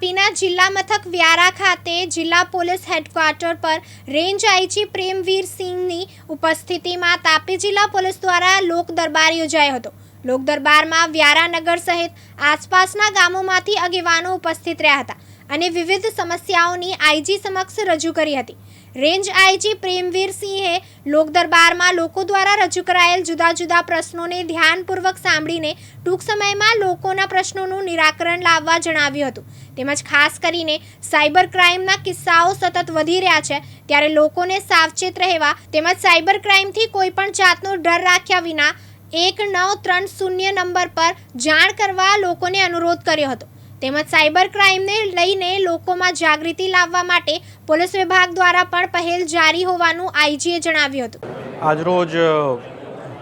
તાપીના જિલ્લા મથક વ્યારા ખાતે જિલ્લા પોલીસ હેડક્વાર્ટર પર રેન્જ આઈજી પ્રેમવીર સિંહની ઉપસ્થિતિમાં તાપી જિલ્લા પોલીસ દ્વારા લોક દરબાર યોજાયો હતો. લોક દરબારમાં વ્યારા નગર સહિત આસપાસના ગામોમાંથી આગેવાનો ઉપસ્થિત રહ્યા હતા અને વિવિધ સમસ્યાઓની આઈજી સમક્ષ રજૂ કરી હતી. રેન્જ આઈજી પ્રેમવીર સિંહે લોક દરબારમાં લોકો દ્વારા રજૂ કરાયેલ જુદા જુદા પ્રશ્નોને ધ્યાનપૂર્વક સાંભળીને ટૂંક સમયમાં લોકોના પ્રશ્નોનું નિરાકરણ લાવવા જણાવ્યું હતું. તેમજ ખાસ કરીને સાયબર ક્રાઇમના કિસ્સાઓ સતત વધી રહ્યા છે, ત્યારે લોકોને સાવચેત રહેવા તેમજ સાયબર ક્રાઇમથી કોઈ પણ જાતનો ડર રાખ્યા વિના એક નવ ત્રણ શૂન્ય નંબર પર જાણ કરવા લોકોને અનુરોધ કર્યો હતો. તેમજ સાયબર ક્રાઇમને લઈને લોકોમાં જાગૃતિ લાવવા માટે પોલીસ વિભાગ દ્વારા પણ પહેલ જારી હોવાનું આઈજીએ જણાવ્યું હતું. આજરોજ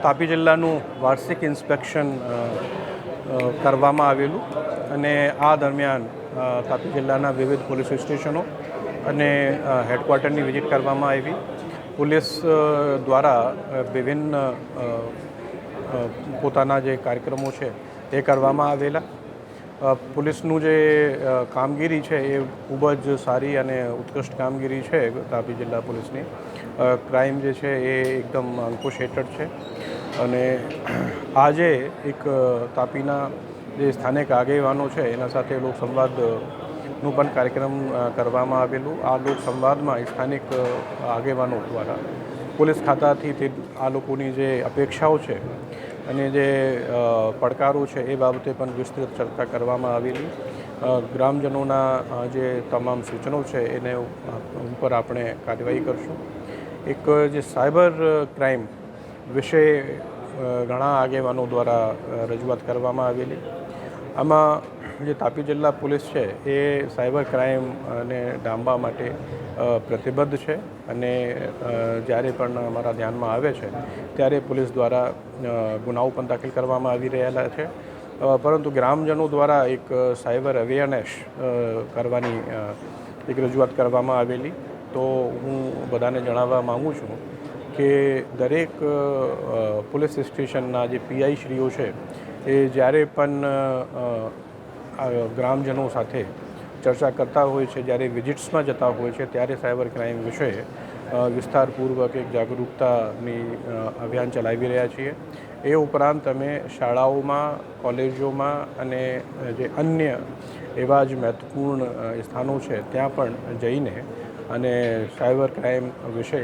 તાપી જિલ્લાનું વાર્ષિક ઇન્સ્પેક્શન કરવામાં આવેલું અને આ દરમિયાન તાપી જિલ્લાના વિવિધ પોલીસ સ્ટેશનો અને હેડક્વાર્ટરની વિઝિટ કરવામાં આવી. પોલીસ દ્વારા વિભિન્ન પોતાના જે કાર્યક્રમો છે, એ કરવામાં આવેલા. પોલીસનું જે કામગીરી છે એ ખૂબ જ સારી અને ઉત્કૃષ્ટ કામગીરી છે તાપી જિલ્લા પોલીસની. ક્રાઇમ જે છે એ એકદમ અંકુશ હેઠળ છે. અને આજે એક તાપીના જે સ્થાનિક આગેવાનો છે એના સાથે લોકસંવાદનું પણ કાર્યક્રમ કરવામાં આવેલું. આ લોકસંવાદમાં સ્થાનિક આગેવાનો દ્વારા પોલીસ ખાતાથી તે આ લોકોની જે અપેક્ષાઓ છે અને જે પડકારો છે એ બાબતે પણ વિસ્તૃત ચર્ચા કરવામાં આવેલી. ગ્રામજનોના જે તમામ સૂચનો છે એને ઉપર આપણે કાર્યવાહી કરશું. એક જે સાયબર ક્રાઇમ વિશે ઘણા આગેવાનો દ્વારા રજૂઆત કરવામાં આવેલી. આમાં જે તાપી જિલ્લા પોલીસ છે, એ સાયબર ક્રાઇમ અને ડામવા માટે પ્રતિબદ્ધ છે અને જ્યારે પણ અમારા ધ્યાનમાં આવે છે, ત્યારે પોલીસ દ્વારા ગુનાઓ પણ દાખલ કરવામાં આવી રહેલા છે. પરંતુ ગ્રામજનો દ્વારા એક સાયબર અવેરનેસ કરવાની એક રજૂઆત કરવામાં આવેલી. તો હું બધાને જણાવવા માગું છું કે દરેક પોલીસ સ્ટેશનના જે પીઆઈ શ્રીઓ છે, એ જ્યારે પણ ગ્રામજનો સાથે ચર્ચા કરતા હોય છે, જ્યારે વિઝિટ્સમાં જતા હોય છે, ત્યારે સાયબર ક્રાઇમ વિશે વિસ્તારપૂર્વક એક જાગરૂકતાની અભિયાન ચલાવી રહ્યા છીએ. એ ઉપરાંત અમે શાળાઓમાં, કોલેજોમાં અને જે અન્ય એવા જ મહત્વપૂર્ણ સ્થાનો છે, ત્યાં પણ જઈને અને સાયબર ક્રાઇમ વિશે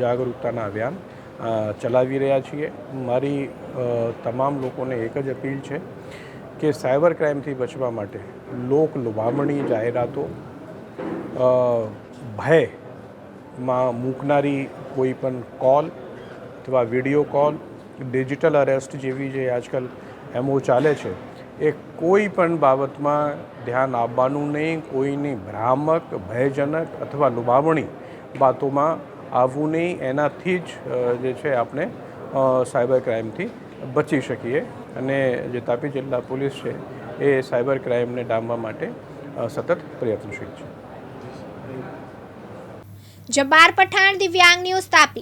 જાગરૂકતાના અભિયાન ચલાવી રહ્યા છીએ. મારી તમામ લોકોને એક જ અપીલ છે કે સાયબર ક્રાઇમથી બચવા માટે લોક લુભામણી જાહેરાતો ભયમાં મૂકનારી કોઈ પણ કોલ અથવા વીડિયો કોલ, ડિજિટલ અરેસ્ટ જેવી જે આજકાલ એમઓ ચાલે છે, એ કોઈ પણ બાબતમાં ધ્યાન આપવાનું નહીં, કોઈની ભ્રામક, ભયજનક અથવા લુભાવણી વાતોમાં આવવું નહીં, એનાથી જ જે છે આપણે સાયબર ક્રાઇમથી બચી શકીએ. અને જે તાપી જિલ્લા પોલીસ છે, એ સાયબર ક્રાઇમને ડામવા માટે સતત પ્રયત્નશીલ છે. જબ્બાર પઠાણ, દિવ્યાંગ ન્યૂઝ, તાપી.